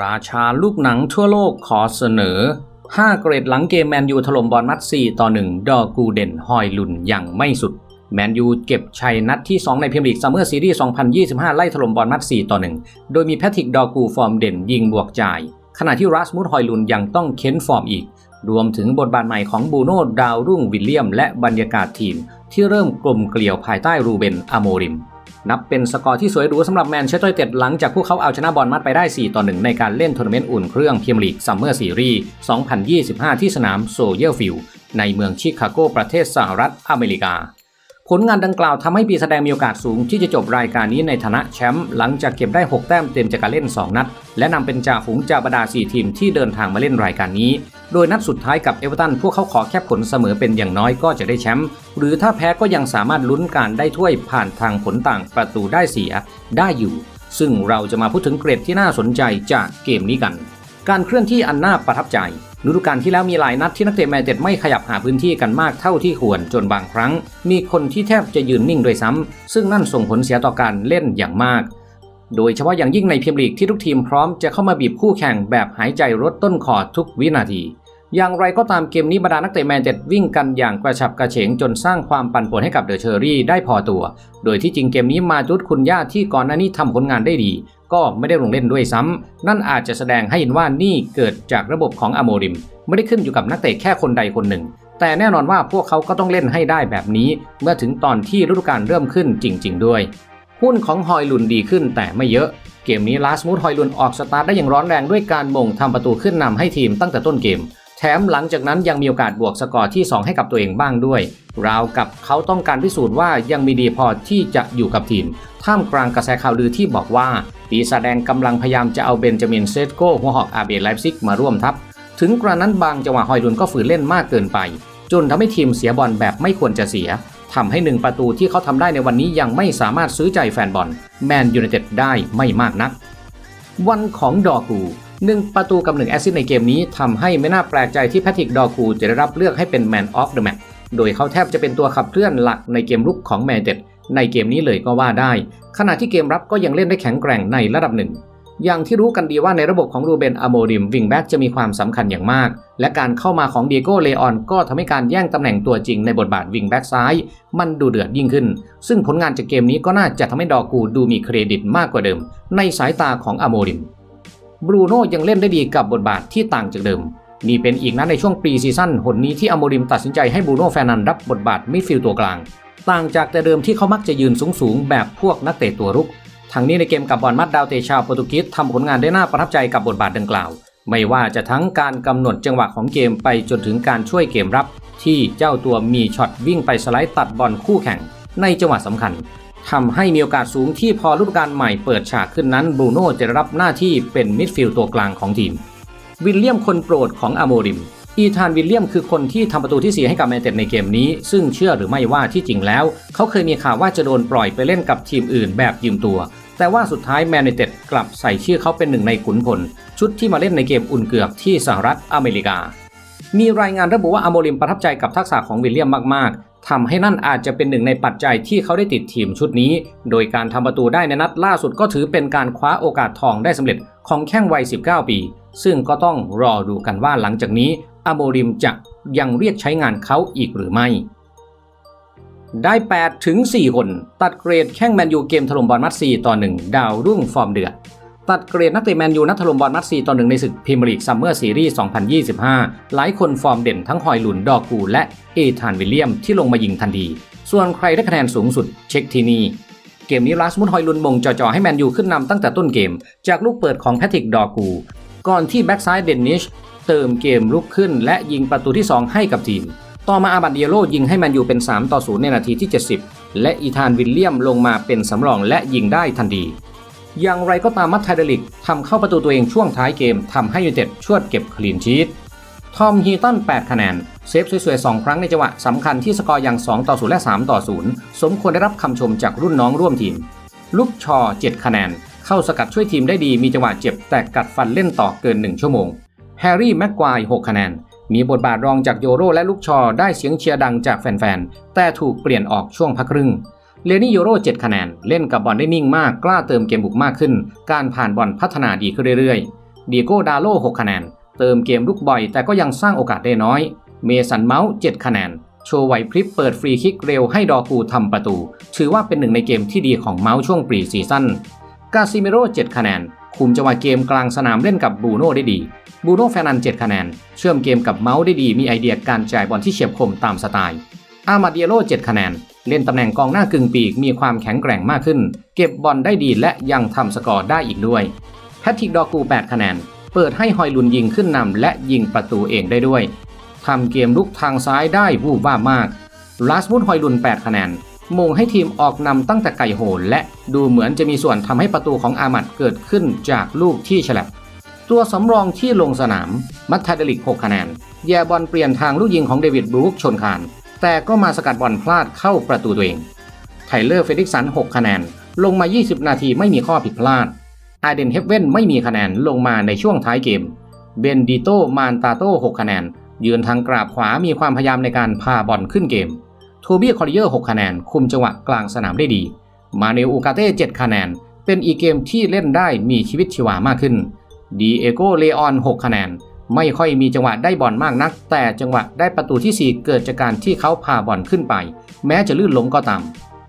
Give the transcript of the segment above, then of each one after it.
ราชาลูกหนังทั่วโลกขอเสนอ 5 เกรดหลังเกมแมนยูถล่มบอลมัด 4 ต่อ 1 ดอกูเด่นฮอยลุนอย่างไม่สุด แมนยูเก็บชัยนัดที่ 2 ในพรีเมียร์ลีกซัมเมอร์ซีรีส์ 2025 ไล่ถล่มบอลมัด 4 ต่อ 1 โดยมีแพทริกดอกูฟอร์มเด่นยิงบวกจ่าย ขณะที่รัสมุดฮอยลุนยังต้องเค้นฟอร์มอีก รวมถึงบทบาทใหม่ของบูโน่ดาวรุ่งวิลเลียม และบรรยากาศทีม ที่เริ่มกลมเกลียวภายใต้รูเบนอโมริม นับเป็นสกอร์ที่สวยหรูสำหรับแมนเชสเตอร์ยูไนเต็ดหลังจากพวกเขาเอาชนะบอลมัดไปได้ 4 ต่อ 1 ในการเล่นทัวร์นาเมนต์อุ่นเครื่องพรีเมียร์ลีกซัมเมอร์ซีรีส์ 2025 ที่สนามโซเยลฟิลด์ในเมืองชิคาโกประเทศสหรัฐอเมริกา ผลงานดังกล่าวทำให้ปีแสดงมีโอกาสสูงที่จะจบรายการนี้ในฐานะแชมป์หลังจากเก็บได้ 6 แต้มเต็มจากการเล่น 2 นัด และนำเป็นจ่าฝูงจากบรรดา 4 ทีมที่เดินทางมาเล่นรายการนี้ โดยนัดสุดท้ายกับเอเวอร์ตันพวกเขาขอแค่ผลเสมอเป็นอย่างน้อยก็จะได้แชมป์หรือถ้าแพ้ก็ยังสามารถลุ้นการได้ถ้วยผ่านทางผลต่างประตูได้เสียได้อยู่ ซึ่งเราจะมาพูดถึงเกรดที่น่าสนใจจากเกมนี้กัน การเคลื่อนที่อันน่าประทับใจฤดูกาลที่แล้วมีหลายนัดที่นักเตะแมนเต็ดไม่ขยับหาพื้นที่กันมากเท่าที่ควรจนบางครั้ง มีคนที่แทบจะยืนนิ่งด้วยซ้ำซึ่งนั่นส่งผลเสียต่อการเล่นอย่างมาก โดยเฉพาะอย่างยิ่งในพรีเมียร์ลีกที่ทุกทีมพร้อมจะเข้ามาบีบคู่แข่งแบบหายใจรถต้นคอทุกวินาที อย่างไรก็ตามเกมนี้บรรดานักเตะแมนเต็ดวิ่งกันอย่างกระฉับกระเฉงจนสร้างความปั่นป่วนให้กับเดอะเชอรี่ได้พอตัว โดยที่จริงเกมนี้มาจุดคุณย่าที่ก่อนหน้านี้ทำผลงานได้ดี ก็ไม่ได้ลงเล่นด้วยซ้ำนั่นอาจจะแสดงให้เห็นว่านี่เกิดจากระบบของอโมริม ไม่ได้ขึ้นอยู่กับนักเตะแค่คนใดคนหนึ่ง แต่แน่นอนว่าพวกเขาก็ต้องเล่นให้ได้แบบนี้ เมื่อถึงตอนที่ฤดูกาลเริ่มขึ้นจริง ๆ ด้วย หุ้นของฮอยลุนดีขึ้นแต่ไม่เยอะ เกมนี้ลาสมูดฮอยลุนออกสตาร์ทได้อย่างร้อนแรงด้วยการมงทำประตูขึ้นนำให้ทีมตั้งแต่ต้นเกมแถมหลังจากนั้นยังมีโอกาสบวกสกอร์ที่ 2 ให้กับตัวเองบ้างด้วย ราวกับเขาต้องการพิสูจน์ว่ายังมีดีพอที่จะอยู่กับทีม ท่ามกลางกระแสข่าวลือที่บอกว่า ปีศาจแดงกำลังพยายามจะเอาเบนจามินเซตโกหัวหอกอาเบไลฟ์ซิกมาร่วมทัพ ถึงกระนั้นบางจังหวะฮอยลุนก็ฝืนเล่นมากเกินไป จนทำให้ทีมเสียบอลแบบไม่ควรจะเสียทำให้หนึ่งประตูที่เขาทำได้ในวันนี้ยังไม่สามารถซื้อใจแฟนบอลแมนยูไนเต็ดได้ไม่มากนัก วันของดอกูหนึ่งประตูกับหนึ่งแอซิสในเกมนี้ทำให้ไม่น่าแปลกใจที่แพทริกดอกูจะได้รับเลือกให้เป็นแมนออฟเดอะแมตช์โดยเขาแทบจะเป็นตัวขับเคลื่อนหลักในเกมลุกของแมนยูไนเต็ด ในเกมนี้เลยก็ว่าได้ ขณะที่เกมรับก็ยังเล่นได้แข็งแกร่งในระดับหนึ่ง อย่างที่รู้กันดีว่าในระบบของรูเบนอโมริมวิงแบ็กจะมีความสำคัญอย่างมาก และการเข้ามาของเดียโกเลออนก็ทำให้การแย่งตำแหน่งตัวจริงในบทบาทวิงแบ็กซ้าย มันดูเดือดยิ่งขึ้น ซึ่งผลงานจากเกมนี้ก็น่าจะทำให้ดอกูดูมีเครดิตมากกว่าเดิม ในสายตาของอโมริมบรูโน่ยังเล่นได้ดีกับบทบาทที่ต่างจากเดิมนี่เป็นอีกนัดในช่วงปรีซีซั่นหนนี้ที่อโมริมตัดสินใจให้บรูโน่แฟนันรับบทบาทมิดฟิลด์ตัวกลาง ต่างจากแต่เดิมที่เขามักจะยืนสูงๆ แบบพวกนักเตะตัวรุก ทางนี้ในเกมกับบอลมัดดาวเตชาวโปรตุเกสทำผลงานได้น่าประทับใจกับบทบาทดังกล่าว ไม่ว่าจะทั้งการกำหนดจังหวะของเกมไปจนถึงการช่วยเกมรับ ที่เจ้าตัวมีช็อตวิ่งไปสไลด์ตัดบอลคู่แข่ง ในจังหวะสำคัญทำให้มีโอกาสสูงที่พอฤดูกาลใหม่เปิดฉากขึ้นนั้นบรูโน่จะรับหน้าที่เป็นมิดฟิลด์ตัวกลางของทีม วิลเลียมคนโปรดของอโมริม อีธานวิลเลียมคือคนที่ทำประตูที่เสียให้กับแมนเต็ดในเกมนี้ ซึ่งเชื่อหรือไม่ว่าที่จริงแล้ว เขาเคยมีข่าวว่าจะโดนปล่อยไปเล่นกับทีมอื่นแบบยืมตัว แต่ว่าสุดท้ายแมนเต็ดกลับใส่ชื่อเขาเป็นหนึ่งในขุนพล ชุดที่มาเล่นในเกมอุ่นเกือกที่สหรัฐอเมริกา มีรายงานระบุว่าอโมริมประทับใจกับทักษะของวิลเลียมมากๆทำให้นั่นอาจจะเป็นหนึ่งในปัจจัยที่เขาได้ติดทีมชุดนี้ โดยการทำประตูได้ในนัดล่าสุดก็ถือเป็นการคว้าโอกาสทองได้สำเร็จของแข้งวัย 19 ปี ซึ่งก็ต้องรอดูกันว่าหลังจากนี้ อโมริมจะยังเรียกใช้งานเขาอีกหรือไม่ ได้ 8 ถึง 4 คน ตัดเกรดแข้งแมนยูเกมถล่มบอลมัด4ต่อ 1 ดาวรุ่งฟอร์มเดือด ตัดเกรดนักเตะแมนยูนัดถล่มบอลมัด4ต่อ 1 ในศึกพรีเมียร์ลีกซัมเมอร์ซีรีส์ 2025 หลายคนฟอร์มเด่นทั้งฮอยลุนดอกูและเอธานวิลเลียมที่ลงมายิงทันที ส่วนใครได้คะแนนสูงสุดเช็คที่นี่เกมนี้ลาสมุดฮอยลุนมงจ่อๆให้แมนยูขึ้นนำตั้งแต่ต้นเกม จากลูกเปิดของแพทริกดอกู ก่อนที่แบ็กซ้ายเดนนิช เติมเกมลุกขึ้น และยิงประตูที่ 2 ให้กับทีม ต่อมาอาบันเดียโลยิงให้แมนอยู่เป็น 3 ต่อ 0 ในนาทีที่ 70 และอีธานวิลเลียมลงมาเป็นสำรองและยิงได้ทันทีอย่างไรก็ตามมัตไทเดลิกทำเข้าประตูตัวเองช่วงท้ายเกมทำให้ยูเต็ดชวดเก็บคลีนชีตทอมฮีตัน 8 คะแนน เซฟสวยๆ 2 ครั้งในจังหวะสำคัญที่สกอร์อย่าง 2 ต่อ 0 และ 3 ต่อ 0 สมควรได้รับคำชมจากรุ่นน้องร่วมทีม ลุกชอ 7 คะแนน เข้าสกัดช่วยทีมได้ดีมีจังหวะเจ็บแต่กัดฟันเล่นต่อเกิน 1 ชั่วโมง แฮร์รี่แม็กควาย6คะแนน มีบทบาทรองจากโยโรและลูกชอได้เสียงเชียร์ดังจากแฟนๆ แต่ถูกเปลี่ยนออกช่วงพักครึ่งเลนี่โยโร7คะแนน เล่นกับบอลได้นิ่งมาก กล้าเติมเกมบุกมากขึ้น การผ่านบอลพัฒนาดีขึ้นเรื่อยๆดีโกดาโล6คะแนน เติมเกมลุกบ่อย แต่ก็ยังสร้างโอกาสได้น้อย เมสันเมาส์7คะแนน โชว์ไหวพริบเปิดฟรีคิกเร็วให้ดอกูทำประตู ถือว่าเป็นหนึ่งในเกมที่ดีของเมาส์ช่วงปรีซีซั่นกาซิเมโร่7คะแนน คุมจังหวะเกมกลางสนามเล่นกับบูโน่ได้ดี บูโน่แฟนัน7คะแนน เชื่อมเกมกับเมาส์ได้ดีมีไอเดียการจ่ายบอลที่เฉียบคมตามสไตล์ อามาเดียโล7คะแนน เล่นตำแหน่งกองหน้ากึ่งปีกมีความแข็งแกร่งมากขึ้น เก็บบอลได้ดีและยังทำสกอร์ได้อีกด้วยแพทริกดอกู 8 คะแนน เปิดให้ฮอยลุนยิงขึ้นนำและยิงประตูเองได้ด้วยทำเกมลุกทางซ้ายได้วูบว่ามากลาสมุดฮอยลุน 8 คะแนนมงให้ทีมออกนำตั้งแต่ไก่โหนและดูเหมือนจะมีส่วนทำให้ประตูของอามัดเกิดขึ้นจากลูกที่ฉลับ ตัวสำรองที่ลงสนาม มัตทาเดลิก 6 คะแนน แย่บอลเปลี่ยนทางลูกยิงของเดวิดบรูคชนคาน แต่ก็มาสกัดบอลพลาดเข้าประตูตัวเอง ไทเลอร์เฟดิกสัน 6 คะแนน ลงมา 20 นาทีไม่มีข้อผิดพลาดอาเดนเฮฟเว่นไม่มีคะแนนลงมาในช่วงท้ายเกม เบนดิโตมานตาโต6คะแนน ยืนทางกราบขวามีความพยายามในการพาบอลขึ้นเกมโทบี้คอริเยอร์ 6 คะแนน คุมจังหวะกลางสนามได้ดี มาเนลอูกาเต้ 7 คะแนน เป็นอีกเกมที่เล่นได้มีชีวิตชีวามากขึ้น ดีเอโกเลออน6คะแนน ไม่ค่อยมีจังหวะได้บอลมากนัก แต่จังหวะได้ประตูที่ 4 เกิดจากการที่เขาพาบอลขึ้นไป แม้จะลื่นล้มก็ตาม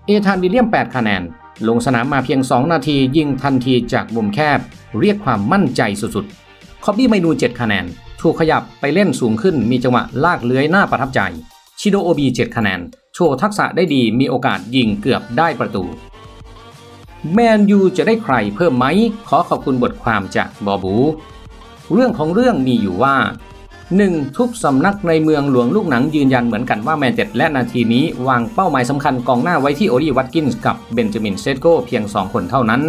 เอธานวิลเลียม 8 คะแนน ลงสนามมาเพียง 2 นาทียิงทันทีจากมุมแคบ เรียกความมั่นใจสุดๆ คอบบี้ไมนู 7 คะแนน ถูกขยับไปเล่นสูงขึ้น มีจังหวะลากเลื้อยน่าประทับใจ ชิโดโอบี 7 คะแนน โชว์ทักษะได้ดี มีโอกาสยิงเกือบได้ประตู แมนยูจะได้ใครเพิ่มไหม ขอขอบคุณบทความจากบอบู เรื่องของเรื่องมีอยู่ว่า 1. ทุกสำนักในเมืองหลวงลูกหนังยืนยันเหมือนกันว่าแมนเจ็ดและนาทีนี้วางเป้าหมายสำคัญกองหน้าไว้ที่โอลีวัตกินส์กับเบนจามินเซตโกเพียง 2 คนเท่านั้น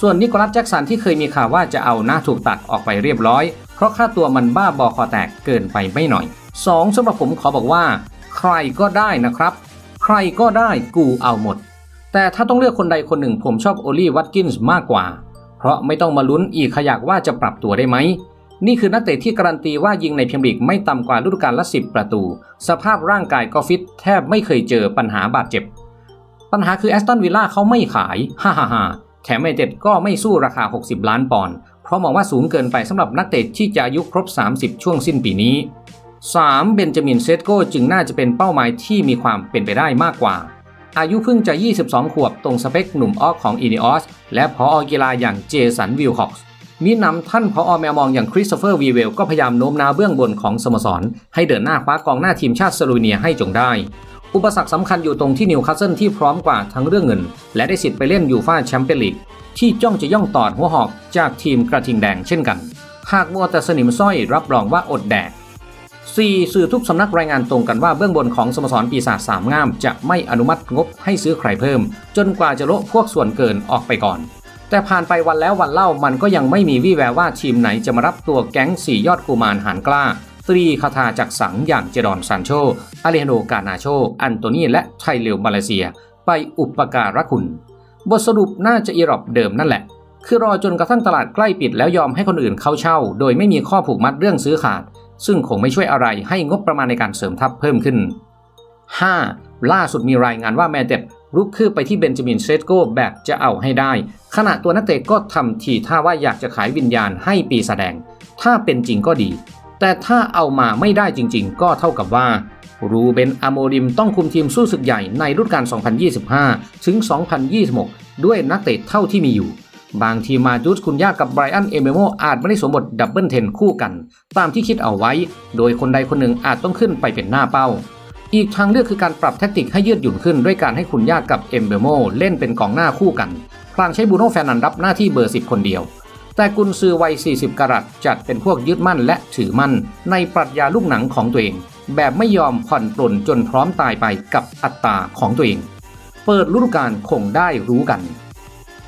ส่วนนิโคลัสแจ็กสันที่เคยมีข่าวว่าจะเอาหน้าถูกตัดออกไปเรียบร้อย เพราะค่าตัวมันบ้าบอคอแตกเกินไปไม่หน่อย 2. สำหรับผมขอบอกว่า ใครก็ได้นะครับ ใครก็ได้กูเอาหมด แต่ถ้าต้องเลือกคนใดคนหนึ่งผมชอบโอลีวัตกินส์มากกว่า เพราะไม่ต้องมาลุ้นอีกขยักว่าจะปรับตัวได้ไหม นี่คือนักเตะที่การันตีว่ายิงในพรีเมียร์ลีกไม่ต่ำกว่าฤดูกาลละ 10 ประตู สภาพร่างกายก็ฟิตแทบไม่เคยเจอปัญหาบาดเจ็บ ปัญหาคือแอสตันวิลล่าเขาไม่ขาย ฮ่าฮ่าฮ่าแถมไมเต็ดก็ไม่สู้ราคา 60 ล้านปอนด์เพราะมองว่าสูงเกินไปสำหรับนักเตะที่จะอายุครบ 30 ช่วงสิ้นปีนี้ 3. เบนจามินเซตโกจึงน่าจะเป็นเป้าหมายที่มีความเป็นไปได้มากกว่า อายุเพิ่งจะ 22 ขวบตรงสเปคหนุ่มออกของอินิออสและพออกีฬาอย่างเจสันวิลคอกส์มีนำท่านพออแมวมองอย่างคริสโตเฟอร์วีเวลก็พยายามโน้มน้าวเบื้องบนของสโมสร ให้เดินหน้าคว้ากองหน้าทีมชาติสโลวีเนียให้จงได้ อุปสรรคสำคัญอยู่ตรงที่นิวคาสเซิลที่พร้อมกว่าทั้งเรื่องเงิน และได้สิทธิ์ไปเล่นยูฟ่าแชมเปี้ยนลีกที่จ้องจะย่องตอดหัวหอกจากทีมกระทิงแดงเช่นกัน หากมัวแต่สนิมสร้อยรับรองว่าอดแดก 4. สื่อทุกสำนักรายงานตรงกันว่าเบื้องบนของสโมสรปีศาจสามงาม จะไม่อนุมัติงบให้ซื้อใครเพิ่ม จนกว่าจะโละพวกส่วนเกินออกไปก่อน แต่ผ่านไปวันแล้ววันเล่ามันก็ยังไม่มีวี่แววว่าทีมไหนจะมารับตัวแก๊งสี่ยอดกุมารหานกล้าตรีคาทาจากสังอย่างเจดอนซานโชอาเลโนกานาโช อันโตนีและไทเลวมาเลเซีย ไปอุปการะคุณ บทสรุปน่าจะอีรอบเดิมนั่นแหละ คือรอจนกระทั่งตลาดใกล้ปิดแล้วยอมให้คนอื่นเข้าเช่า โดยไม่มีข้อผูกมัดเรื่องซื้อขาด ซึ่งคงไม่ช่วยอะไรให้งบประมาณในการเสริมทัพเพิ่มขึ้น 5. ล่าสุดมีรายงานว่าแมนเต็ดรุกคืบไปที่เบนจามินเซตโกแบบจะเอาให้ได้ ขณะตัวนักเตะก็ทำทีท่าว่าอยากจะขายวิญญาณให้ปีแสดง ถ้าเป็นจริงก็ดี แต่ถ้าเอามาไม่ได้จริง ๆ ก็เท่ากับว่า รูเบนอโมริมต้องคุมทีมสู้ศึกใหญ่ในรุ่นการ2025 ถึง 2026 ด้วยนักเตะเท่าที่มีอยู่ บางทีมาจูสคุณย่ากับไบรอันเอเมโมอาจไม่ได้สมบทดับเบิลเทนคู่กัน ตามที่คิดเอาไว้ โดยคนใดคนหนึ่งอาจต้องขึ้นไปเป็นหน้าเป้า อีกทางเลือกคือการปรับแทคติกให้ยืดหยุ่นขึ้นด้วยการให้คุณย่ากับเอมเบโมเล่นเป็นกองหน้าคู่กันพลางใช้บูโน่แฟร์นันรับหน้าที่เบอร์ 10 คนเดียว แต่กุนซือวัย 40 กรัตจัดเป็นพวกยึดมั่นและถือมั่น ในปรัชญาลูกหนังของตัวเอง แบบไม่ยอมผ่อนปลนจนพร้อมตายไปกับอัตตาของตัวเอง เปิดฤดูกาลคงได้รู้กัน